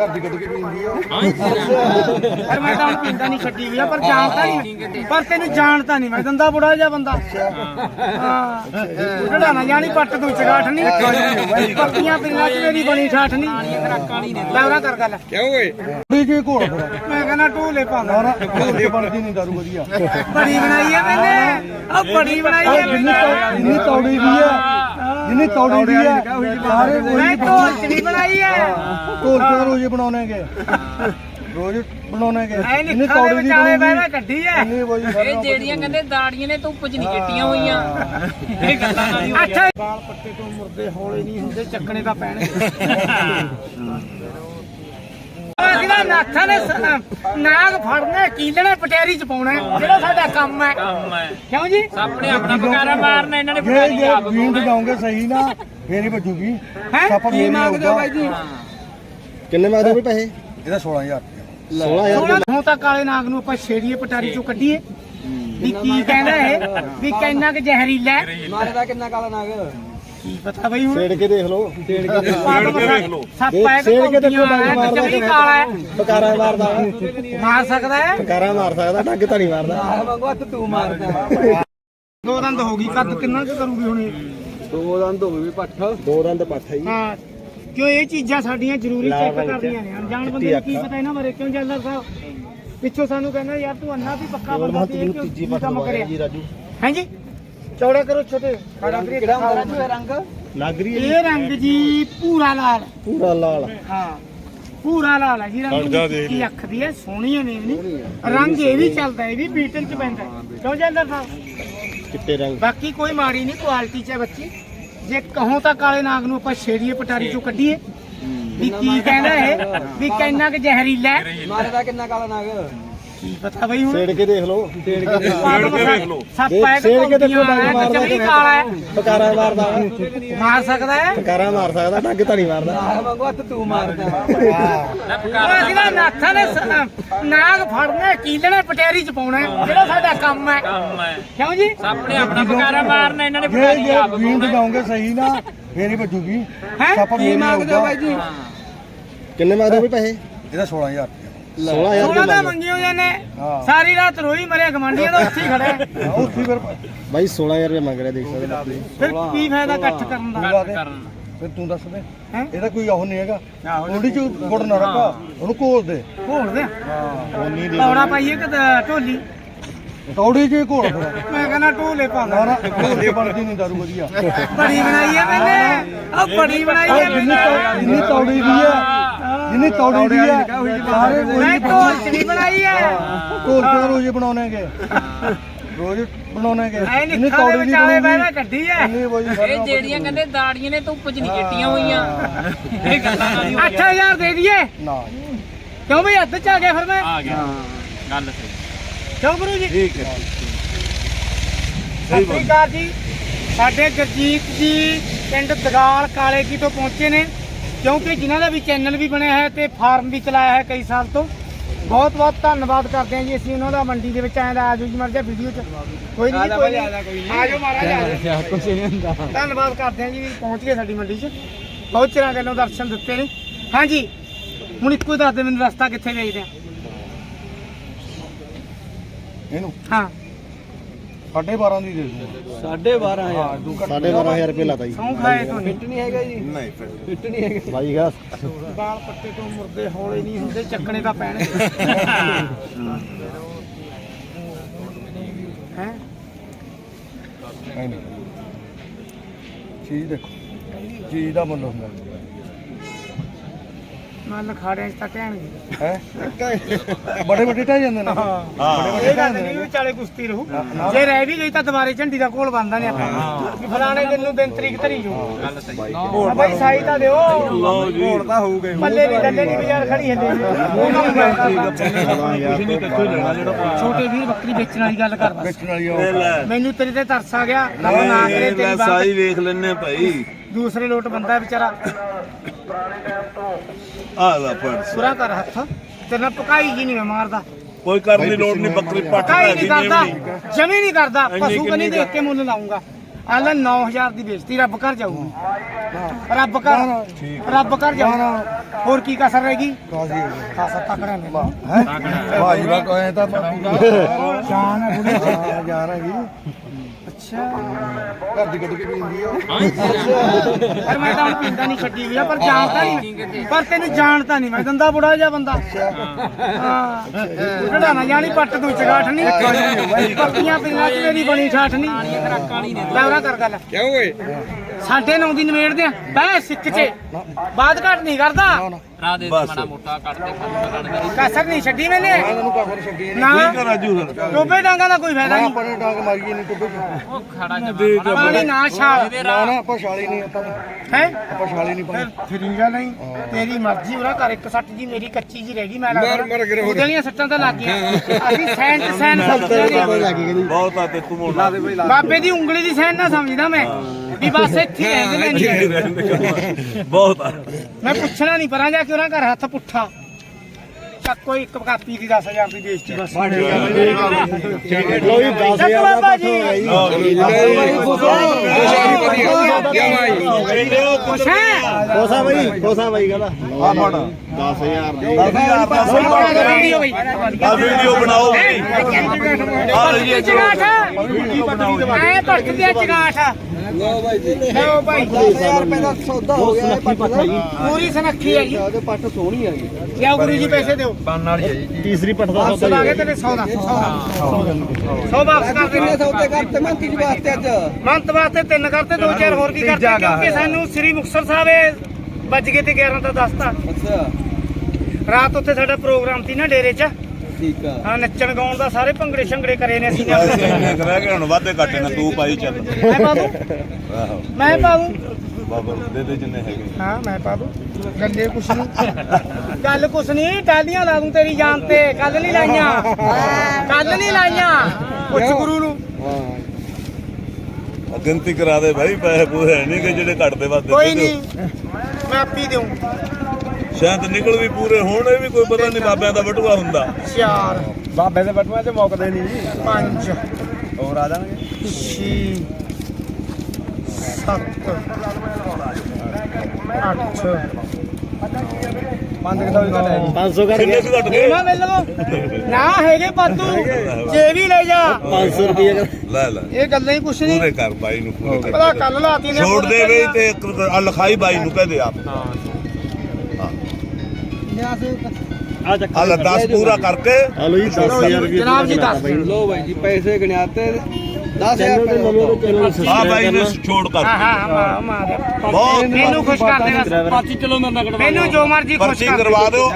ਘਰ ਦੀ ਕੱਢ ਕੇ ਪੀਂਦੀ ਆ? ਪਰ ਮੈਂ ਤਾਂ ਹੁਣ ਪਿੰਡਾਂ ਨਹੀਂ ਛੱਡੀ ਹੋਈ ਆ ਪਰ ਜਾਣਦਾ ਨਹੀਂ। ਪਰ ਤੈਨੂੰ ਜਾਣਦਾ ਨਹੀਂ ਮੈਂ ਦੰਦਾ ਬੁੜਾ ਜਿਹਾ ਬੰਦਾ। ਹਾਂ। ਜਿਹੜਾ ਨਾ ਜਾਣੀ ਪੱਟ ਤੂੰ ਚਗਾਠ ਨਹੀਂ। ਪੱਕੀਆਂ ਪਿੰਨਾਂ ਚ ਮੇਰੀ ਬਣੀ ਠਾਠ ਨਹੀਂ। ਲਾਉਣਾ ਕਰ ਗੱਲ। ਕੁੜੀ ਜੀ ਘੋੜ ਫਿਰ? ਮੈਂ ਕਹਿੰਦਾ ਢੋਲੇ ਪਾਉਂਦਾ ਨਾ ਘੋੜ ਕੇ ਬਣਦੀ ਨਹੀਂ ਦਾਰੂ ਵਧੀਆ। ਬੜੀ ਬਣਾਈ ਆ ਮੈਨੇ। ਆ ਬੜੀ ਬਣਾਈ ਆ ਜਿੰਨੀ ਤੌੜੀ ਦੀ ਆ। ਜਿੰਨੀ ਤੌੜੀ ਦੀ ਆ ਸਾਰੇ ਕੋਈ ਢੋਲ ਚ ਨਹੀਂ ਬਣਾਈ ਆ ਢੋਲ ਤੇ ਰੋਜ਼ ਹੀ ਬਣਾਉਣੇਗੇ। ਰੋਜ਼ ਬਣਾਉਣੇਗੇ। ਦੇ ਤੌੜੀ ਦੀ ਬਣੂਗੀ ਕੱਢੀ ਵੋਈ ਇਹ ਜਿਹੜੀਆਂ ਕਹਿੰਦੇ ਦਾੜੀਆਂ ਨੇ ਧੁੱਪ 'ਚ ਨਹੀਂ ਗਿੱਟੀਆਂ ਹੋਈਆਂ। ਇਹ ਗੱਲਾਂ ਨਾਲ ਹੀ ਅੱਛਾ। ਬਾਲ ਪੱਟੇ ਤੋਂ ਮੁਰਦੇ ਹੌਲੇ ਨਹੀਂ ਹੁੰਦੇ ਚੱਕਣੇ ਤਾਂ ਪੈਣਗੇ ਅਸੀਂ ਤਾਂ ਨਾਥਾਂ ਨੇ ਸ- ਨਾਗ ਫੜਨੇ ਕੀਲਣੇ ਪਟਿਆਰੀ ਚ ਪਾਉਣਾ। ਹੈ, ਜਿਹੜਾ ਸਾਡਾ ਕੰਮ ਹੈ। ਕੰਮ ਹੈ। ਕਿਉਂ ਜੀ? ਆਪਣੇ ਆਪਣਾ ਬਕਾਰਾ ਮਾਰਨਾ ਇਹਨਾਂ ਨੇ ਜੇ ਬਕਾਰੀ ਜੇ ਆਪ ਵੀਂਦ ਜਾਓਗੇ ਸਹੀ ਨਾ ਫੇਰ ਹੀ ਵੱਜੂਗੀ। ਹੈ? ਸੱਪ ਕੀ ਫੇਰ ਮੰਗਦੇ ਹੋ ਬਾਈ ਜੀ? ਕਿੰਨੇ ਮੰਗਦੇ ਵੀ ਪੈਸੇ? ਇਹਦਾ 16000 ਸੋਲਾਂ ਹੁਣ ਤਾਂ ਕਾਲੇ ਨਾਗ ਨੂੰ ਆਪਾਂ ਛੇੜੀਏ ਪਟਾਰੀ ਚੋਂ ਕੱਢੀਏ। ਵੀ ਕੀ ਕਹਿੰਦਾ ਇਹ? ਵੀ ਕਿੰਨਾ ਕੁ ਜ਼ਹਿਰੀਲਾ ਹੈ? ਮਾਰਦਾ ਕਿੰਨਾ ਕਾਲਾ ਨਾਗ? ਕੀ ਪਤਾ ਬਈ ਹੁਣ? ਛੇੜ ਕੇ ਦੇਖ ਲਓ। ਛੇੜ ਕੇ ਸੱਪ ਹੈ ਕਿ ਛੇੜ ਕੇ ਦੇਖੋ ਹੈ ਡੰਗ ਕਿ ਮਾਰਦਾ ਚਮੜੀ ਕਾਲਾ ਹੈ। ਬਕਾਰਾ ਮਾਰਦਾ ਮਾਰ ਸਕਦਾ ਹੈ? ਬਕਾਰਾ ਮਾਰ ਸਕਦਾ ਡੱਗ ਤਾਂ ਨਹੀਂ ਮਾਰਦਾ। ਆਹ ਵਾਂਗੂ ਹੱਥ ਤੂੰ ਮਾਰਦਾ ਦੋ ਦੰਦ ਹੋ ਗਈ ਕੱਦ ਕਿੰਨਾ ਕੁ ਕਰੂਗੀ ਹੁਣ ਇਹ? ਦੋ ਦੰਦ ਹੋਵੇ ਵੀ ਪੱਠ। ਦੋ ਦੰਦ ਪੱਠਾ ਜੀ। ਹਾਂ ਕਿਉਂ ਇਹ ਚੀਜ਼ਾਂ ਸਾਡੀਆਂ ਜ਼ਰੂਰੀ ਚੈੱਕ ਲਾਵਾਂ ਕਰਨੀਆਂ ਨੇ। ਅਣਜਾਣ ਬੰਦੇ ਨੂੰ ਕੀ ਪਤਾ ਇਹਨਾਂ ਬਾਰੇ ਕਿਉਂ ਜੈਲਰ ਸਾਹਿਬ? ਪਿੱਛੋਂ ਸਾਨੂੰ ਕਹਿੰਦਾ ਯਾਰ ਤੂੰ ਅੰਨਾ ਵੀ ਪੱਕਾ ਬੰਦਾ ਤੇ ਇਹ ਕਿਉਂ ਕੀ ਕੰਮ ਕਰਿਆ? ਜੀ ਰਾਜੂ। ਹਾਂਜੀ ਚੌੜਾ ਕਰੋ ਛੋਟੇ। ਖੜਾ ਕਰੀਏ ਕਿਹੜਾ ਹੁੰਦਾ? ਇਹ ਰੰਗ? ਲੱਗ ਰਹੀ ਇਹ ਰੰਗ ਜੀ ਪੂਰਾ ਲਾਲ। ਪੂਰਾ ਲਾਲ। ਹਾਂ ਪੂਰਾ ਲਾਲ ਹੈ ਜੀ। ਰੰਗ ਦੀ ਅੱਖ ਦੀ ਹੈ? ਸੋਹਣੀ ਹੈ ਨੀਵ ਨਹੀਂ ਰੰਗ ਇਹ ਵੀ ਚੱਲਦਾ ਇਹ ਵੀ ਬੀਟਲ ਚ ਪੈਂਦਾ। ਹੈ। ਕਿਉਂ ਜੈਲਰ ਸਾਹਿਬ ਚਿੱਟੇ ਰੰਗ। ਬਾਕੀ ਕੋਈ ਮਾੜੀ ਨਹੀਂ ਕੁਆਲਿਟੀ ਚ ਹੈ ਬੱਚੀ। ਜੇ ਕਹੋ ਤਾਂ ਕਾਲੇ ਨਾਗ ਨੂੰ ਆਪਾਂ ਛੇੜੀਏ ਪਟਾਰੀ ਚੋਂ ਕੱਢੀਏ। ਵੀ ਕੀ ਕਹਿੰਦਾ ਇਹ? ਵੀ ਕਿੰਨਾ ਕੁ ਜ਼ਹਿਰੀਲਾ ਹੈ? ਮਾਰਦਾ ਕਿੰਨਾ ਕਾਲਾ ਨਾਗ? ਕੀ ਪਤਾ ਬਈ ਹੁਣ। ਛੇੜ ਕੇ ਦੇਖ ਲਓ। ਛੇੜ ਕੇ ਸੱਪ ਹੈ ਕਿ ਛੇੜ ਕੇ ਦੇਖੋ ਡੰਗ ਹੈ ਕਿ ਕਾਲਾ ਹੈ ਬਕਾਰਾ ਮਾਰਦਾ। ਮਾਰ ਸਕਦਾ ਹੈ ਬਕਾਰਾ ਮਾਰ ਸਕਦਾ ਡੱਗ ਤਾਂ ਨਹੀਂ ਮਾਰਦਾ। ਆਹ ਵਾਂਗੂ ਹੱਥ ਤੂੰ ਮਾਰਦਾ। ਉਹ ਅਸੀਂ ਤਾਂ ਨਾਥਾਂ ਨੇ ਨਾਗ ਫੜਨੇ ਕੀਲਣੇ ਪਟਿਆਰੀ ਚ ਪਾਉਣਾ। ਹੈ, ਜਿਹੜਾ ਸਾਡਾ ਕੰਮ ਹੈ ਕੰਮ ਹੈ ਕਿਉਂ ਜੀ? ਆਪਣੇ ਆਪਣਾ ਬਕਾਰਾ ਮਾਰਨਾ ਇਹਨਾਂ ਨੇ ਜੇ ਆਪ ਵੀਂਦ ਜਾਓਗੇ ਸਹੀ ਨਾ ਫੇਰ ਹੀ ਵੱਜੂਗੀ। ਹੈ? ਸੱਪ ਕੀ ਮੰਗਦੇ ਹੋ ਬਾਈ ਜੀ? ਕਿੰਨੇ ਮੰਗਦੇ ਵੀ ਪੈਸੇ? ਇਹਦਾ 16000 16000 ਉਹਨਾਂ ਦਾ ਮੰਗੀ ਹੋਈਆਂ ਨੇ। ਹਾਂ। ਸਾਰੀ ਰਾਤ ਰੋਈ ਮਰਿਆ ਗਮੰਡੀਆਂ ਦਾ ਉੱਥੇ ਹੀ ਖੜਾ। ਹੈ। ਉੱਥੇ ਫਿਰ ਬਾਈ 16000 ਰੁਪਏ ਮੰਗ ਰਿਹਾ ਦੇਖ ਸਕਦੇ ਫਿਰ ਕੀ ਫਾਇਦਾ ਇਕੱਠ ਕਰਨ ਦਾ? ਫਿਰ ਤੂੰ ਦੱਸ ਦੇ। ਹੈਂ? ਇਹਦਾ ਕੋਈ ਉਹ ਨਹੀਂ ਹੈਗਾ। ਉਹਦੀ ਚ ਗੁੜ ਨਾ ਰੱਖਾ। ਉਹਨੂੰ ਘੋਲ ਦੇ। ਘੋਲ ਦੇ। ਹਾਂ। ਉਹ ਨਹੀਂ ਪੌੜਾ ਪਾਈਏ ਕਿ ਦ- ਢੋਲੀ? ਤੌੜੀ ਜੀ ਘੋਲ ਫਿਰ। ਮੈਂ ਕਹਿੰਦਾ ਢੋਲੇ ਨਾ ਪਾਉਂਦਾ ਨਾ ਘੋਲ ਕੇ ਬਣਦੀ ਨਹੀਂ ਦਾਰੂ ਵਧੀਆ। ਬੜੀ ਬਣਾਈ ਹੈ ਮੈਨੇ। ਆ ਬੜੀ ਬਣਾਈ ਹੈ ਜਿੰਨੀ ਤੌੜੀ ਦੀ ਆ। ਜਿੰਨੀ ਤੌੜੀ ਦੀ ਆ ਸਾਰੇ ਕੋਈ ਢੋਲ ਨਹੀਂ ਬਣਾਈ ਹੈ। ਘੋਲ ਕੇ ਰੋਜ਼ ਹੀ ਬਣਾਉਣੇਗੇ। ਰੋਜ਼ ਬਣਾਉਣੇਗੇ। ਐ ਜਿੰਨੀ ਨਿੱਖਾਂ ਦੇ ਤੌੜੀ ਦੀ ਵਿਚਾਲੇ ਬਹਿ ਬਣੂਗੀ ਕੱਢੀ ਹੈ। ਇੰਨੀ ਇਹ ਜਿਹੜੀਆਂ ਕਹਿੰਦੇ ਦਾੜੀਆਂ ਨੇ ਧੁੱਪ 'ਚ ਨਹੀਂ ਗਿੱਟੀਆਂ ਹੋਈਆਂ। ਇਹ ਗੱਲਾਂ ਨਾਲ ਹੀ ਹੋਈਆਂ। 8000 ਦੇ ਦਈਏ। ਨਾ। ਕਿਉਂ ਬਈ ਹੱਥ ਚ ਆ ਗਿਆ ਫਿਰ ਮੈਂ? ਆ ਗਿਆ। ਗੱਲ ਸਹੀ। ਕਿਉਂ ਗੁਰੂ ਜੀ? ਠੀਕ ਹੈ। ਸਤਿ ਸ਼੍ਰੀ ਅਕਾਲ ਜੀ। ਸਾਡੇ ਗੁਰਜੀਤ ਜੀ ਪਿੰਡ ਦਗਾਲ ਕਾਲੇ ਕੀ ਤੋਂ ਪਹੁੰਚੇ ਨੇ। ਕਿਉਂਕਿ ਜਿਨ੍ਹਾਂ ਦਾ ਵੀ ਚੈਨਲ ਵੀ ਬਣਿਆ ਹੈ ਤੇ ਫਾਰਮ ਵੀ ਚਲਾਇਆ ਹੈ ਕਈ ਸਾਲ ਤੋਂ ਬਹੁਤ ਬਹੁਤ ਧੰਨਵਾਦ ਕਰਦੇ ਹਾਂ ਜੀ ਅਸੀਂ ਉਹਨਾਂ ਦਾ ਮੰਡੀ ਦੇ ਵਿੱਚ ਆਏ ਦਾ ਆਜੋ ਜੀ ਮਰ ਜਾ ਵੀਡੀਓ ਚ। ਕੋਈ ਨਹੀਂ ਕੋਈ ਨਹੀਂ। ਆਜੋ ਮਹਾਰਾਜ ਆਜੋ ਕੁਛ ਨਹੀਂ ਹੁੰਦਾ। ਧੰਨਵਾਦ ਕਰਦੇ ਹਾਂ ਜੀ ਵੀ ਪਹੁੰਚ ਗਏ ਸਾਡੀ ਮੰਡੀ 'ਚ। ਬਹੁਤ ਚਿਰਾਂ ਗੱਲੋਂ ਦਰਸ਼ਨ ਦਿੱਤੇ ਨੇ। ਹਾਂਜੀ ਹੁਣ ਇੱਕੋ ਹੀ ਦੱਸ ਦੇ ਮੈਨੂੰ ਰਸਤਾ ਕਿੱਥੇ ਵੇਚਦੇ ਆ ਇਹਨੂੰ? ਹਾਂ। 12.5 ਦੀ ਦੇ ਦੂੰਗਾ। ਸਾਢੇ 12 ਹਾਂ ਤੂੰ 12500 ਰੁਪਏ ਲਾਤਾ ਜੀ। ਸੌਂ ਖਾਏ ਤੋਂ ਫਿੱਟ ਨਹੀਂ ਹੈਗਾ ਜੀ। ਨਹੀਂ ਫਿਰ ਫਿੱਟ ਨਹੀਂ ਹੈਗਾ। ਬਾਈ ਗਾ। ਬਾਲ ਪੱਟੇ ਤੋਂ ਮੁਰਦੇ ਹੌਲੇ ਨਹੀਂ ਹੁੰਦੇ ਚੱਕਣੇ ਤਾਂ ਪੈਣਗੇ ਹੈ? ਨਹੀਂ ਨਹੀਂ। ਚੀਜ਼ ਦੇਖੋ ਚੀਜ਼ ਦਾ ਮੁੱਲ ਹੁੰਦਾ। ਮਨ ਖਾੜਿਆਂ 'ਚ ਤਾਂ ਕਹਿਣਗੇ। ਹੈ? ਬੜੇ ਵੱਡੇ ਟਹਿ ਜਾਂਦੇ ਨੇ। ਬੜੇ ਵੱਡੇ ਇਹ ਟਹਿ ਗੱਲ ਜਾਂਦੇ ਨਹੀਂ ਨੇ ਵਿਚਾਲੇ ਕੁਸ਼ਤੀ ਰਹੂ। ਜੇ ਰਹਿ ਵੀ ਗਈ ਤਾਂ ਦੁਬਾਰੇ ਝੰਡੀ ਦਾ ਕੋਲ ਬੰਦਾ ਨਹੀਂ ਆਪਾਂ। ਵੀ ਫਲਾਣੇ ਦਿਨ ਨੂੰ ਦਿਨ ਤਰੀਕ ਧਰੀ ਜੋ ਗੱਲ ਸਹੀ। ਬਾਈ ਸਾਈ ਤਾਂ ਦਿਓ। ਲਓ ਜੀ। ਹੋੜ ਤਾਂ ਹੋਊਗਾ। ਪੱਲੇ ਨਹੀਂ ਨਹੀਂ ਬਾਜ਼ਾਰ ਖੜੀ ਹੱਲੇ। ਉਹ ਕੰਮ ਮੈਂ ਛੋਟੇ ਵੀਰ ਬੱਕਰੀ ਵੇਚਣ ਵਾਲੀ ਗੱਲ ਕਰਦਾ ਵੇਚਣ ਵਾਲੀ ਉਹ। ਮੈਨੂੰ ਤੇਰੇ ਤੇ ਤਰਸ ਆ ਗਿਆ। ਰੱਬ ਨਾ ਕਰੇ ਤੇਰੀ ਬਾਤ ਸਾਈ ਵੇਖ ਲੈਨੇ ਭਾਈ। ਦੂਸਰੇ ਲੋਟ ਬੰਦਾ ਵਿਚਾਰਾ ਆ ਲੈ ਫੜ ਸੁਰਾ ਕਰ ਹੱਥ। ਤੇਰੇ ਨਾਲ ਪਕਾਈ ਜੀ ਨਹੀਂ ਮੈਂ ਮਾਰਦਾ। ਕੋਈ ਕਰਨ ਦੀ ਲੋੜ ਨਹੀਂ ਬੱਕਰੀ ਪੱਟ ਪਕਾਈ ਹੈਗੀ ਨਹੀਂ ਕਰਦਾ ਨਹੀਂ ਜਮੀ ਨਹੀਂ ਕਰਦਾ ਇੰਨੀ ਪਸ਼ੂ ਕਨੀ ਕਿੰਨੀ ਦੇਖ ਕੇ ਮੁੱਲ ਲਾਉਂਗਾ ਹਾਲੇ 9000 ਦੀ ਵੇਚਤੀ ਰੱਬ ਘਰ ਜਾਊਗੀ। ਰੱਬ ਘਰ ਰੱਬ ਘਰ ਜਾਊ ਹੋਰ ਕੀ ਕਸਰ ਰਹੇਗੀ? ਕਾਜ਼ੀ ਖਾਸਾ ਤਕੜਾ ਨੇ ਹੈ? ਭਾਈ ਵਾ ਕੋਈ ਤਾਂ ਸ਼ਾਨ ਹੈ ਬੁੜੀ। ਹਾਂ ਜਾ ਰਹੀ ਅੱਛਾ। ਘਰ ਦੀ ਕੱਢ ਕੇ ਪੀਂਦੀ ਆ? ਪਰ ਮੈਂ ਤਾਂ ਹੁਣ ਪਿੰਡਾਂ ਨਹੀਂ ਛੱਡੀ ਹੋਈ ਆ ਪਰ ਜਾਣਦਾ ਨਹੀਂ ਪਰ ਤੈਨੂੰ ਜਾਣਦਾ ਨਹੀਂ ਮੈਂ ਦੰਦਾ ਬੁੜਾ ਜਿਹਾ ਬੰਦਾ। ਹਾਂ। ਜਿਹੜਾ ਨਾ ਜਾਣੀ ਪੱਟ ਤੂੰ ਚਗਾਠ ਨਹੀਂ ਪੱਕੀਆਂ ਪਿੰਗਾਂ ਚ ਮੇਰੀ ਬਣੀ ਠਾਠ ਨਹੀਂ ਲਾਉਣਾ ਕਰ ਗੱਲ। ਕਿਉਂ ਓਏ? ਸਾਡੇ ਨੌ ਦੀ ਨਵੇੜਦੇ ਆ। ਬੈ ਸਿੱਖ ਚ। ਬਾਤ ਘਟ ਨਹੀਂ ਕਰਦਾ। ਰਾ ਦੇ ਮਾੜਾ ਮੋਟਾ ਕੱਟ ਦੇ ਫਲ ਕੱਢ ਦੇ ਕਸਰ ਨਹੀਂ ਛੱਡੀ ਮੈਨੇ। ਇਹਨੂੰ ਕਾਫਰ ਛੱਡੀ ਨਾ ਕਰ ਰਾਜੂ ਫਿਰ। ਟੋਬੇ ਡਾਂਗਾ ਦਾ ਕੋਈ ਫਾਇਦਾ ਨਹੀਂ। ਆਪਾਂ ਨੇ ਡਾਂਗ ਮਾਰੀ ਨਹੀਂ ਟੁੱਬੇ ਚ। ਉਹ ਖੜਾ ਜਮਾ ਪਾਣੀ ਨਾ ਛਾਲ ਨਾ ਨਾ ਆਪਾਂ ਛਾਲੀ ਨਹੀਂ ਆਪਾਂ। ਹੈ? ਆਪਾਂ ਛਾਲੀ ਨਹੀਂ ਪਾਣੀ ਫਰੀਗਾ ਨਹੀਂ? ਤੇਰੀ ਮਰਜ਼ੀ ਉਹਦਾ ਘਰ ਇੱਕ ਸੱਟ ਜੀ ਮੇਰੀ ਕੱਚੀ ਜੀ ਰਹਿ ਗਈ ਮੈਂ ਲੱਗਦਾ। ਉਹਦੇ ਵਾਲੀਆਂ ਸੱਟਾਂ ਤਾਂ ਲੱਗ ਗਈਆਂ। ਅਸੀਂ ਸੈਨ ਚ ਸੈਨ ਸਮਝਦੇ ਨੇ ਬਹੁਤ ਆ ਤੇ ਤੂੰ ਮੋੜ ਬਾਬੇ ਦੀ ਉਂਗਲੀ ਦੀ ਸੈਨ ਨਾ ਸਮਝਦਾ ਮੈਂ। ਵੀ ਬਸ ਇੱਥੇ ਹੀ ਰਹਿੰਦੇ ਨੇ। ਬਹੁਤ ਆ। ਮੈਂ ਪੁੱਛਣਾ ਨਹੀਂ ਪਰਾਂ ਜਾ ਕੇ ਉਹਨਾਂ ਘਰ ਹੱਥ ਪੁੱਠਾ। ਚੱਕ ਕੋਈ ਇੱਕ ਕਾਪੀ ਦੀ 10000 ਦੀ ਬੇਇੱਜ਼ਤੀ ਬਸ ਲੋਈ 10000 ਬਾਬਾ ਜੀ। ਕੁਛ ਹੈ। ਕੋਸਾ ਬਾਈ ਕੋਸਾ ਬਾਈ ਕਹਿੰਦਾ। ਆ ਫੜ। 10000 10000 ਵੀਡੀਓ ਬਈ। ਆ ਵੀਡੀਓ ਬਣਾਓ ਬਈ। ਭਗਤੀ ਚਗਾਠ ਐ ਭਗਤੀ ਆ ਚਗਾਠ ਲੋ ਬਾਈ ਜੀ। ਲਓ ਭਾਈ 10000 ਰੁਪਏ ਦਾ ਸੌਦਾ ਹੋ ਗਿਆ ਇਹ ਪੱਟ ਦਾ ਪੂਰੀ ਸਨੱਖੀ ਹੈ ਜੀ ਉਹਦੇ ਪੱਟ ਸੋਹਣੀ ਆ ਜੀ। ਲਿਆਓ ਗੁਰੂ ਜੀ ਪੈਸੇ ਦਿਓ। ਤੀਸਰੀ ਪੱਟ ਦਾ ਸੌਦਾ ਆ ਗਿਆ ਤੇਰੇ 100 ਦਾ 100 ਵਾਪਸ ਕਰ ਕਿੰਨੇ ਦੇ ਸੌਦੇ ਕਰਤੇ ਮੈਂ ਤੀਜ ਵਾਸਤੇ ਅੱਜ? ਮੰਤ ਵਾਸਤੇ ਤਿੰਨ ਕਰਤੇ ਦੋ ਚਾਰ ਹੋਰ ਵੀ ਕਰਤੇ ਕਿਉਂਕਿ ਸਾਨੂੰ ਸ੍ਰੀ ਮੁਕਤਸਰ ਸਾਹਿਬ ਵੱਜ ਗਏ ਤੇ 11 ਤੋਂ 10 ਤਾਂ ਅੱਛਾ। ਰਾਤ ਉੱਥੇ ਸਾਡਾ ਪ੍ਰੋਗਰਾਮ ਸੀ ਨਾ ਡੇਰੇ 'ਚ। ਠੀਕ ਆ। ਹਾਂ ਨੱਚਣ ਗਾਉਣ ਦਾ ਸਾਰੇ ਭੰਗੜੇ ਸ਼ੰਗੜੇ ਕਰੇ ਨੇ ਅਸੀਂ ਨੇ ਇੰਨੇ ਕੁ ਰਹਿ ਗਏ ਹੁਣ ਵਾਧੇ ਘਾਟੇ ਨਾ ਤੂੰ ਪਾਈ ਚੱਲ। ਮੈਂ ਪਾ ਦੂੰ? ਆਹੋ। ਮੈਂ ਪਾ ਦੂੰ? ਬਾਬਾ ਦੇ ਦੇ ਜਿੰਨੇ ਹੈਗੇ। ਹਾਂ ਮੈਂ ਪਾ ਦੂੰ। ਗੱਲੇ ਕੁਛ ਨਹੀਂ। ਗੱਲ ਕੁਛ ਨਹੀਂ ਟਾਲੀਆਂ ਲਾ ਦੂੰ ਤੇਰੀ ਜਾਨ ਤੇ। ਕੱਲ ਨਹੀਂ ਲਾਈਆਂ। ਕੱਲ ਨਹੀਂ ਲਾਈਆਂ। ਪੁੱਛ ਗੁਰੂ ਨੂੰ। ਆ ਗਿਣਤੀ ਕਰਾ ਦੇ ਭਾਈ ਪੈਸੇ ਪੂਰੇ ਨਹੀਂ ਕਿ ਜਿਹੜੇ ਘੱਟ ਦੇ ਵਾਧੇ ਕੋਈ ਨਹੀਂ। ਮੈਂ ਆਪੀ ਦੇਉਂ ਸ਼ਾਇਦ ਨਿਕਲ ਵੀ ਪੂਰੇ ਹੋਣ ਇਹ ਵੀ ਕੋਈ ਪਤਾ ਨਹੀਂ ਬਾਬਿਆਂ ਦਾ ਬਟੂਆ ਹੁੰਦਾ। ਚਾਰ। ਬਾਬੇ ਦੇ ਬਟੂਆਂ 'ਚ ਮੁੱਕਦੇ ਨਹੀਂ ਜੀ। ਪੰਜ। ਹੋਰ ਆ ਜਾਣਗੇ? ਛੇ। ਸੱਤ। ਅੱਠ। ਪੰਜ ਕਿਲੋ ਵੀ ਘਟਿਆ ਜੀ? 500 ਕਿੰਨੇ ਕੁ ਘੱਟ ਗਏ? ਨਾ ਮਿਲ ਲਵੋ। ਨਾ ਹੈਗੇ ਪਾਤੂ। ਜੇ ਵੀ ਲੈ ਜਾ। 500 ਰੁਪਏ ਲੈ ਲੈ। ਇਹ ਗੱਲਾਂ ਹੀ ਕੁਛ ਨਹੀਂ ਪੂਰੇ ਕਰ ਬਾਈ ਨੂੰ ਪੂਰੇ ਕਰ। ਪਤਾ ਕੱਲ ਲਾਤੀ ਨੇ ਛੋੜ ਦੇ ਬਈ ਤੇ ਇੱਕ ਆ ਲਿਖਾਈ ਬਾਈ ਨੂੰ ਕਹਦੇ ਆਪ। ਆ ਲੈ 10 ਪੂਰਾ ਕਰਕੇ। ਆ ਲੋ ਜੀ 10000 ਰੁਪਏ ਜਨਾਬ ਜੀ ਦੱਸ। ਲੋ ਬਾਈ ਜੀ ਪੈਸੇ ਗਿਣਾਤੇ 10000 ਰੁਪਏ ਆ ਬਾਈ ਨੇ ਛੋੜ ਕਰ ਹਾਂ ਹਾਂ ਮਾ ਮਾਰ ਬਹੁਤ ਮੈਨੂੰ ਖੁਸ਼ ਕਰ ਦੇਣਾ। ਪਾਤੀ ਚਲੋ ਮੈਂ ਨਗੜ ਮੈਨੂੰ ਜੋ ਮਰਜ਼ੀ ਖੁਸ਼ ਕਰ ਦਿਓ।